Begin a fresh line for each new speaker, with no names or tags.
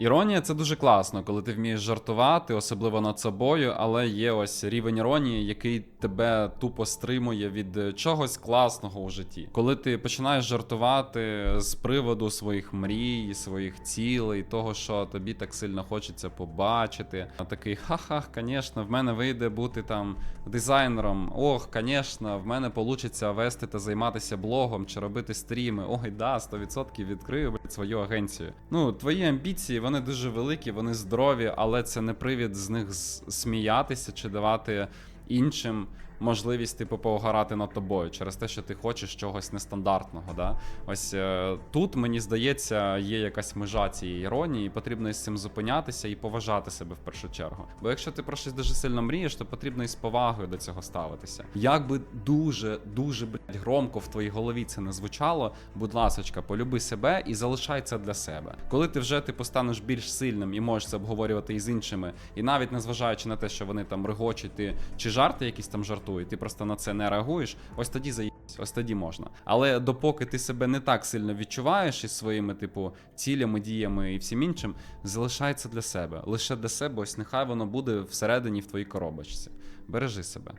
Іронія це дуже класно, коли ти вмієш жартувати, особливо над собою, але є ось рівень іронії, який тебе тупо стримує від чогось класного у житті. Коли ти починаєш жартувати з приводу своїх мрій, своїх цілей, того, що тобі так сильно хочеться побачити, а такий ха-ха, звісно, в мене вийде бути там дизайнером. Ох, звісно, в мене вийде вести та займатися блогом чи робити стріми. Ой, да, 100% відкрию свою агенцію. Ну, твої амбіції, вони дуже великі, вони здорові, але це не привід з них сміятися чи давати іншим можливість типу поугарати над тобою через те, що ти хочеш чогось нестандартного. Да? Ось е, тут мені здається, є якась межа цієї іронії, і потрібно із цим зупинятися і поважати себе в першу чергу. Бо якщо ти про щось дуже сильно мрієш, то потрібно із повагою до цього ставитися. Як би дуже дуже блядь, громко в твоїй голові це не звучало, будь ласочка, полюби себе і залишай це для себе. Коли ти вже типу станеш більш сильним і можеш це обговорювати із іншими, і навіть незважаючи на те, що вони там регочуть ти, чи жарти якісь там жартують, ти просто на це не реагуєш, ось тоді заїбсь, ось тоді можна. Але допоки ти себе не так сильно відчуваєш із своїми, типу, цілями, діями і всім іншим, залишається для себе. Лише для себе, ось нехай воно буде всередині в твоїй коробочці. Бережи себе.